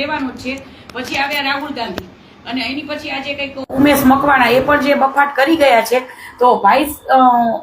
રહેવાનું જ છે. પછી આવ્યા રાહુલ ગાંધી. અને એની પછી આજે કંઈક ઉમેશ મકવાણા એ પણ જે બફાટ કરી ગયા છે, તો ભાઈ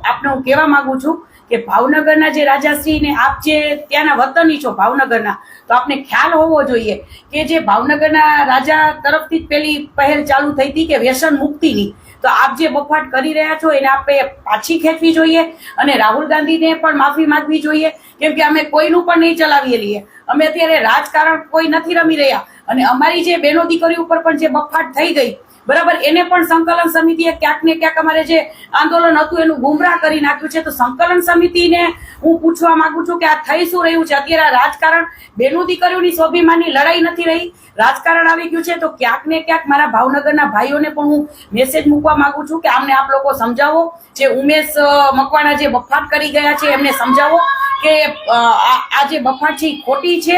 આપને હું કહેવા માંગુ છું કે ભાવનગરના જે રાજાશ્રી ને આપ જે ત્યાંના વતની છો ભાવનગરના, તો આપને ખ્યાલ હોવો જોઈએ કે જે ભાવનગરના રાજા તરફથી જ પેલી પહેલ ચાલુ થઈ હતી કે વ્યસન મુક્તિની? તો આપ જે બફાટ કરી રહ્યા છો, એને આપણે પાછી ખેંચવી જોઈએ અને રાહુલ ગાંધીને પણ માફી માંગવી જોઈએ, કેમ કે અમે કોઈનું પણ નહીં ચલાવીએ રહીએ અમે અત્યારે રાજકારણ કોઈ નથી રમી રહ્યા. અને અમારી જે બહેનો દીકરી ઉપર પણ જે બફાટ થઈ ગઈ બરાબર? એને પણ સંકલન સમિતિએ ક્યાંક ને ક્યાંક અમારે જે આંદોલન હતું એનું ગુમરાહ કરી નાખ્યું છે. તો સંકલન સમિતિને હું પૂછવા માંગુ છું કે આ થઈ શું રહ્યું છે? અત્યારે રાજકારણ બેનું દીકરીઓની સ્વાભિમાનની લડાઈ નથી રહી. રાજકારણ આવી ગયું છે. તો ક્યાંક ને ક્યાંક મારા ભાવનગરના ભાઈઓને પણ હું મેસેજ મૂકવા માંગુ છું કે આમને આપ લોકો સમજાવો. જે ઉમેશ મકવાણા જે બફાટ કરી ગયા છે, એમને સમજાવો કે આ જે બફાટ છે ખોટી છે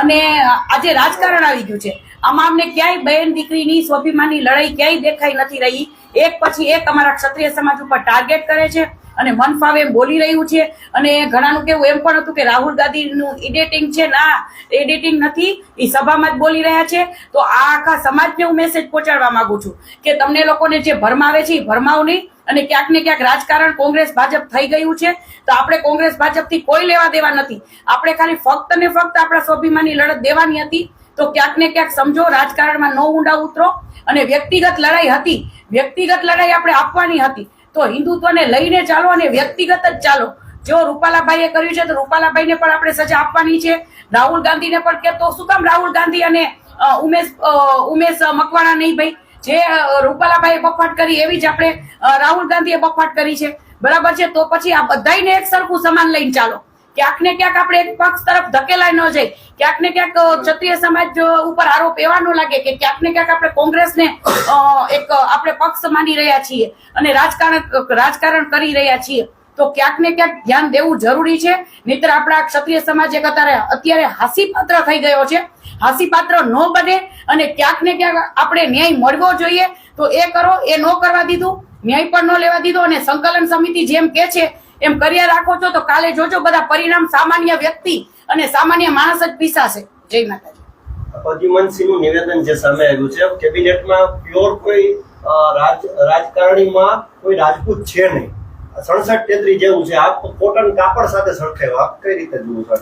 અને આજે રાજકારણ આવી ગયું છે. આમાં અમને ક્યાંય બહેન દીકરીની સ્વાભિમાનની લડાઈ ક્યાંય દેખાઈ નથી રહી. એક પછી એક અમારા ક્ષત્રિય સમાજ ઉપર ટાર્ગેટ કરે છે અને મન ફાવે બોલી રહ્યું છે. અને ઘણાનું કેવું એમ પણ હતું કે રાહુલ ગાંધીનું એડિટિંગ છે. ના એડિટિંગ નથી. એ સભામાં જ બોલી રહ્યા છે. તો આ આખા સમાજને હું મેસેજ પહોંચાડવા માંગુ છું કે તમને લોકોને જે ભરમાવે છે એ ભરમાવ નહીં અને ક્યાંક ને ક્યાંક રાજકારણ કોંગ્રેસ ભાજપ થઈ ગયું છે. તો આપણે કોંગ્રેસ ભાજપથી કોઈ લેવા દેવા નથી. આપણે ખાલી ફક્ત ને ફક્ત આપણા સ્વાભિમાનની લડત દેવાની હતી. તો ક્યાંક ને ક્યાંક સમજો, રાજકારણમાં ન ઊંડા ઉતરો અને વ્યક્તિગત લડાઈ હતી. વ્યક્તિગત લડાઈ આપણે આપવાની હતી. તો હિન્દુત્વને લઈને ચાલો અને વ્યક્તિગત જ ચાલો. જો રૂપાલાભાઈએ કર્યું છે, તો રૂપાલાભાઈને પણ આપણે સજા આપવાની છે. રાહુલ ગાંધીને પણ કે, તો શું કામ રાહુલ ગાંધી અને ઉમેશ ઉમેશ મકવાણા નહીં ભાઈ? જે રૂપાલાભાઈએ બફાટ કરી, એવી જ આપણે રાહુલ ગાંધીએ બફાટ કરી છે. બરાબર છે? તો પછી આ બધાયને એક સરખું સમાન લઈને ચાલો. ક્યાંક ને ક્યાંક આપણે એક પક્ષ તરફ ધકેલાય ન જાય. ક્યાંક ને ક્યાંક ક્ષત્રિય સમાજ ઉપર આરોપ એવા ન લાગે કે ક્યાંક ને ક્યાંક આપણે કોંગ્રેસને એક આપણે પક્ષ માની રહ્યા છીએ અને રાજકારણ રાજકારણ કરી રહ્યા છીએ. તો ક્યાંક ને ક્યાંક ધ્યાન દેવું જરૂરી છે. નહીતર આપણા ક્ષત્રિય સમાજ એક અત્યારે અત્યારે હાસ્યપાત્ર થઈ ગયો છે. હાસ્યપાત્ર ન બને અને ક્યાંક ને ક્યાંક આપણે ન્યાય મળવો જોઈએ. તો એ કરો, એ ન કરવા દીધું. ન્યાય પણ ન લેવા દીધો અને સંકલન સમિતિ જેમ કે છે એમ કર્યા રાખો છો તો કાલે જોજો બધા પરિણામ સામાન્ય વ્યક્તિ અને સામાન્ય માણસ જ પીસાશે. જય માતાજી. પ્રદ્યુમનસિંહનું નિવેદન જે સામે આવ્યું છે કેબિનેટમાં પ્યોર કોઈ રાજ રાજકારણીમાં કોઈ રાજપૂત છે નહીં. સડસઠ તેત્રી જેવું છે. આપ કોટન કાપડ સાથે સરખાયો આપ કઈ રીતે જુઓ છો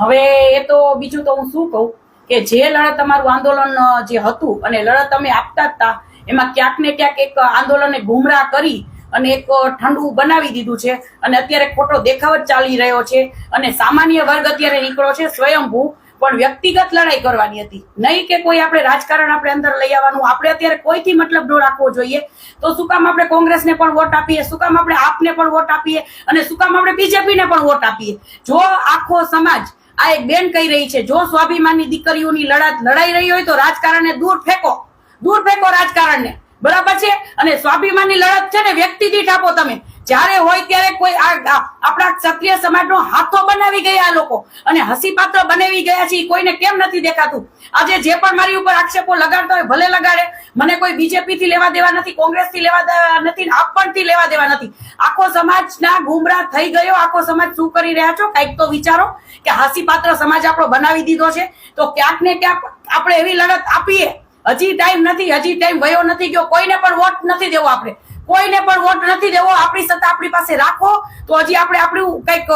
હવે એ તો બીજું તો હું શું કહું કે જે લડત તમારું આંદોલન જે હતું અને લડત તમે આપતા હતા એમાં ક્યાંક ને ક્યાંક એક આંદોલનને ગુમરાહ કરી અને એક ઠંડુ બનાવી દીધું છે. અને અત્યારે ખોટો દેખાવ જ ચાલી રહ્યો છે. અને સામાન્ય વર્ગ અત્યારે નીકળ્યો છે સ્વયંભૂ. પણ વ્યક્તિગત લડાઈ કરવાની હતી. નહીં કે કોઈ આપણે રાજકારણ આપણે અંદર લઈ આવવાનું. આપણે અત્યારે કોઈથી મતલબ ન રાખવો જોઈએ? તો શું કામ આપણે કોંગ્રેસને પણ વોટ આપીએ? શું કામ આપણે આપને પણ વોટ આપીએ? અને શું કામ આપણે બીજેપીને પણ વોટ આપીએ? જો આખો સમાજ આ એક બેન કહી રહી છે, જો સ્વાભિમાનની દીકરીઓની લડત લડાઈ રહી હોય તો રાજકારણને દૂર ફેંકો. દૂર ફેંકો રાજકારણને. બરાબર છે? અને સ્વાભિમાનની લડત છે ને, વ્યક્તિ દીઠ આપો તમે. જ્યારે હોય ત્યારે કોઈ આ આપણા ક્ષત્રિય સમાજનો હાથો બનાવી ગયા લોકો. અને હસી પાત્ર બનાવી ગયા છે કોઈને કેમ નથી દેખાતું? આજે જે પણ મારી ઉપર આક્ષેપો લગાડતો હોય, ભલે લગાડે, મને કોઈ બીજેપી થી લેવા દેવા નથી કોંગ્રેસથી લેવા દેવા નથી ને આપ પણ થી લેવા દેવા નથી. આખો સમાજના ગુમરાહ થઈ ગયો, આખો સમાજ શું કરી રહ્યા છો? કંઈક તો વિચારો કે હાસી પાત્ર સમાજ આપણો બનાવી દીધો છે. તો ક્યાંક ને ક્યાંક આપણે એવી લડત આપીએ. હજી ટાઈમ નથી હજી ટાઈમ વયો નથી ગયો. કોઈને પણ વોટ નથી દેવો આપણે. કોઈને પણ વોટ નથી દેવો. આપણી સત્તા આપણી પાસે રાખો તો હજી આપણે આપણું કંઈક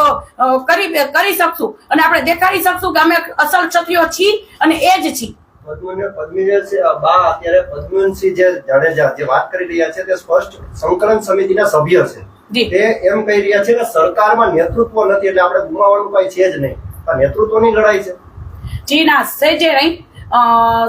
કરી કરી શકશું. અને આપણે દેખાડી શકશું કે અમે અસલ ક્ષત્રિયો છીએ અને એ જ છીએ. પદ્મને બા અત્યારે પદ્મનસિંહ જે જાડેજા જે વાત કરી રહ્યા છે તે સ્પષ્ટ સંકલન સમિતિના સભ્ય છે. તે એમ કહી રહ્યા છે કે સરકારમાં નેતૃત્વ નથી એટલે આપણે ગુમાવવાનું કઈ છે જ નહીં. આ નેતૃત્વની લડાઈ છે. જી ના સેજે નહીં.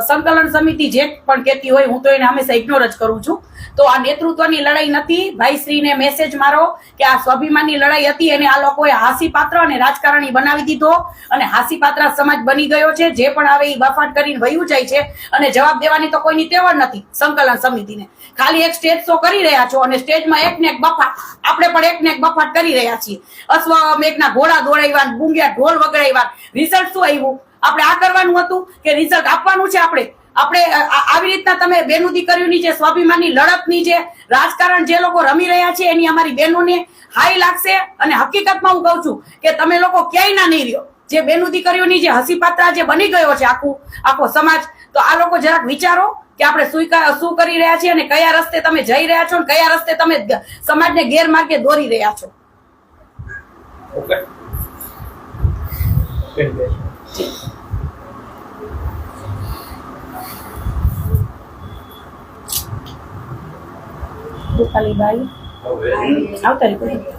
સંકલન સમિતિ જે પણ કહેતી હોય હું તો એને હંમેશા ઇગ્નોર જ કરું છું. તો આ નેતૃત્વની લડાઈ નથી. ભાઈશ્રીને મેસેજ મારો કે આ સ્વાભિમાનની લડાઈ હતી અને આ લોકોએ હાસી પાત્ર અને રાજકારણી બનાવી દીધો અને હાસી પાત્ર સમાજ બની ગયો છે. જે પણ આવે એ બફાટ કરીને વયું જાય છે અને જવાબ દેવાની તો કોઈની તેવડ નથી સંકલન સમિતિને. ખાલી એક સ્ટેજ શો કરી રહ્યા છો અને સ્ટેજમાં એક ને એક બફાટ, આપણે પણ એક ને એક બફાટ કરી રહ્યા છીએ. અશ્વમેઘના ઘોડા દોડાવ્યા બુંગિયા ઢોલ વગડાવ્યા રિઝલ્ટ શું આવ્યું? આપણે આ કરવાનું હતું કે રિઝલ્ટ આપવાનું છે આપણે. આપણે આવી રીતના તમે બેનું દીકરીઓની જે સ્વાભિમાનની લડતની જે રાજકારણ જે લોકો રમી રહ્યા છે એની અમારી બહેનોને હાઈ લાગશે અને હકીકતમાં હું કહું છું કે તમે લોકો ક્યાંય ના નહીં રહ્યો જે બેનું દીકરીઓની જે હસી પાત્રા જે બની ગયો છે આખું આખો સમાજ તો આ લોકો જરાક વિચારો કે આપણે શું શું કરી રહ્યા છીએ અને કયા રસ્તે તમે જઈ રહ્યા છો અને કયા રસ્તે તમે સમાજને ગેરમાર્ગે દોરી રહ્યા છો. ઓકે. રૂપાલીબાઈ આવતા રીતે.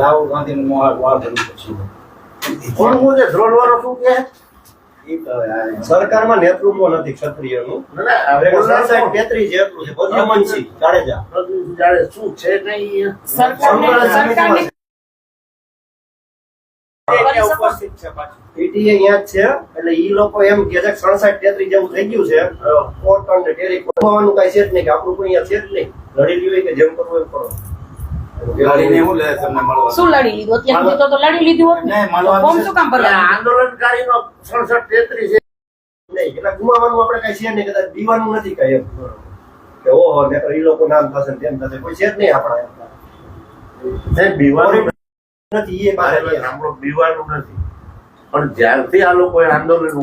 રાહુલ ગાંધી નું વાર ભર્યું પછી કોણ હું છે ધ્રોલ વાળો શું કે સરકારમાં નેતૃત્વ નથી ક્ષત્રિયનું. તેત્રીસ જેટલું છે બદ્રમનસિંહ જાડેજા. શું છે નહીં. ઉપસ્થિત છે પાછું. પીટીએ અહીંયા જ છે એટલે ઈ લોકો એમ કે છે સડસઠ તેત્રીસ જેવું થઈ ગયું છે. કોટન ને ટેરી ખોવાનું કઈ છે જ નહીં કે આપણું કોઈ અહીંયા છે જ નહીં. લડી લીધું કે જેમ કરવું એમ કરો. શું લે તમને મળવા શું લડી લીધું? અત્યાર સુધી તો તો લડી લીધું હોત ને. ફોર્મ છે. શું કામ એટલે આંદોલનકારી નો સડસઠ તેત્રીસ નહીં એટલે ગુમાવાનું આપણે કઈ છે નહીં કદાચ દીવાનું નથી કઈ એમ. કે ઓહો ને ઈ લોકો નામ થશે તેમ થશે. કોઈ છે જ નહીં આપણા બીવાનું નથી એ બીવાનું નથી. પણ જ્યારથી આ લોકોએ આંદોલન